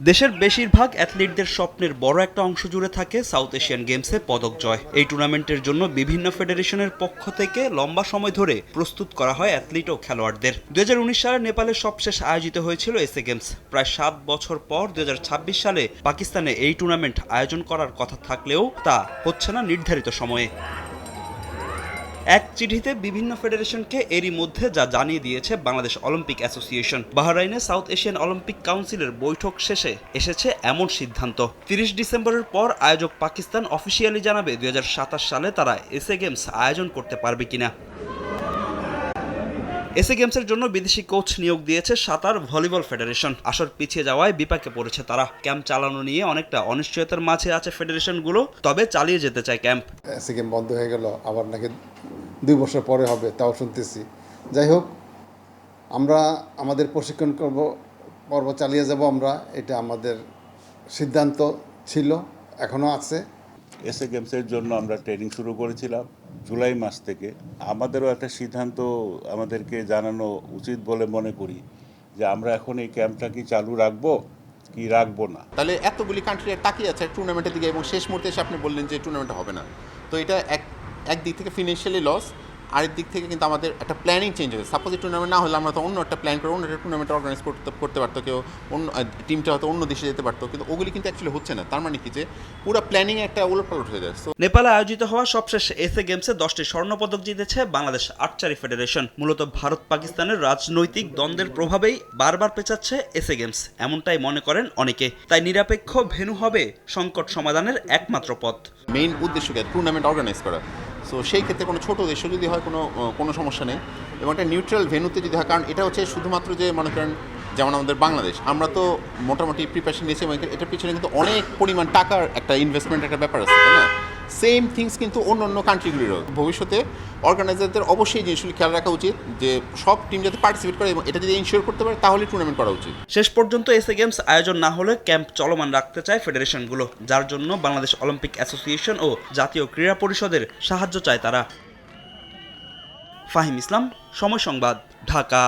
দেশের বেশিরভাগ অ্যাথলিটদের স্বপ্নের বড় একটা অংশ জুড়ে থাকে সাউথ এশিয়ান গেমসে পদক জয়। এই টুর্নামেন্টের জন্য বিভিন্ন ফেডারেশনের পক্ষ থেকে লম্বা সময় ধরে প্রস্তুত করা হয় অ্যাথলিট ও খেলোয়াড়দের। দু হাজার উনিশ সালে নেপালে সবশেষ আয়োজিত হয়েছিল এসএ গেমস। প্রায় সাত বছর পর দুহাজার ছাব্বিশ সালে পাকিস্তানে এই টুর্নামেন্ট আয়োজন করার কথা থাকলেও তা হচ্ছে না নির্ধারিত সময়ে। এক চিঠিতে বিভিন্ন ফেডারেশনকে এরই মধ্যে যা জানিয়ে দিয়েছে বাংলাদেশ অলিম্পিক অ্যাসোসিয়েশন। বাহরাইনে সাউথ এশিয়ান অলিম্পিক কাউন্সিলের বৈঠক শেষে এসেছে এমন সিদ্ধান্ত। তিরিশ ডিসেম্বরের পর আয়োজক পাকিস্তান অফিসিয়ালি জানাবে দুই সালে তারা এসএ গেমস আয়োজন করতে পারবে কিনা। এসএ গেমসের জন্য বিদেশি কোচ নিয়োগ দিয়েছে সাঁতার ভলিবল ফেডারেশন। আসর পিছিয়ে যাওয়ায় বিপাকে পড়েছে তারা। ক্যাম্প চালানো নিয়ে অনেকটা অনিশ্চয়তার মাঝে আছে ফেডারেশনগুলো, তবে চালিয়ে যেতে চায় ক্যাম্প। এসি গেম বন্ধ হয়ে গেল, আবার নাকি দুই বছর পরে হবে তাও শুনতেছি। যাই হোক আমরা আমাদের প্রশিক্ষণ করব পর্ব চালিয়ে যাব আমরা এটা আমাদের সিদ্ধান্ত ছিল এখনও আছে। এসএ গেমসের জন্য আমরা ট্রেনিং শুরু করেছিলাম জুলাই মাস থেকে। আমাদেরও একটা সিদ্ধান্ত আমাদেরকে জানানো উচিত বলে মনে করি যে আমরা এখন এই ক্যাম্পটা কি চালু রাখব কি রাখব না। তাহলে এতগুলি কান্ট্রি তাকিয়ে আছে টুর্নামেন্টের দিকে এবং শেষ মুহূর্তে এসে আপনি বললেন যে টুর্নামেন্ট হবে না। তো এটা এক একদিক থেকে ফিনান্সিয়ালি লস আরেক দিক থেকে কিন্তু আমাদের একটা প্ল্যানিং চেঞ্জ হয়েছে। সাপোজ এই টুর্নামেন্ট না হলে আমরা তো অন্য একটা প্ল্যান করে অন্য একটা টুর্নামেন্ট অর্গানাইজ করতে করতে পারতো কেউ অন্য টিমটা হয়তো অন্য দেশে যেতে পারতো কিন্তু ওগুলি কিন্তু অ্যাকচুয়ালি হচ্ছে না। তার মানে কি যে পুরো প্ল্যানিং একটা উলটপালট হয়ে যায়। নেপালে আয়োজিত হওয়া সবশেষ এসএ গেমসে দশটি স্বর্ণপদক জিতেছে বাংলাদেশ আর্চারি ফেডারেশন মূলত ভারত পাকিস্তানের রাজনৈতিক দ্বন্দ্বের প্রভাবেই বারবার পেঁচাচ্ছে এসএ গেমস এমনটাই মনে করেন অনেকে। তাই নিরপেক্ষ ভেন্যু হবে সংকট সমাধানের একমাত্র পথ। মেইন উদ্দেশ্য টুর্নামেন্ট অর্গানাইজ করা। সো সেই ক্ষেত্রে কোনো ছোটো দেশও যদি হয়, কোনো কোনো সমস্যা নেই। এবং একটা নিউট্রাল ভেনুতে যদি হয়, কারণ এটা হচ্ছে শুধুমাত্র যে, মনে করেন, যেমন আমাদের বাংলাদেশ, আমরা তো মোটামুটি প্রিপারেশন নিয়েছি, এবং এটার পিছনে কিন্তু অনেক পরিমাণ টাকার একটা ইনভেস্টমেন্ট একটা ব্যাপার আছে, তাই না? সেম থিংস কিন্তু অন্য অন্য কান্ট্রিগুলিরও ভবিষ্যতে অর্গানাইজারদের অবশ্যই জিনিসগুলি খেয়াল রাখা উচিত যে সব টিম যাতে পার্টিসিপেট করে এবং এটা যদি ইনশিওর করতে পারে, তাহলে টুর্নামেন্ট করা উচিত। শেষ পর্যন্ত এসএ গেমস আয়োজন না হলে ক্যাম্প চলমান রাখতে চায় ফেডারেশনগুলো যার জন্য বাংলাদেশ অলিম্পিক অ্যাসোসিয়েশন ও জাতীয় ক্রীড়া পরিষদের সাহায্য চায় তারা। ফাহিম ইসলাম, সময় সংবাদ, ঢাকা।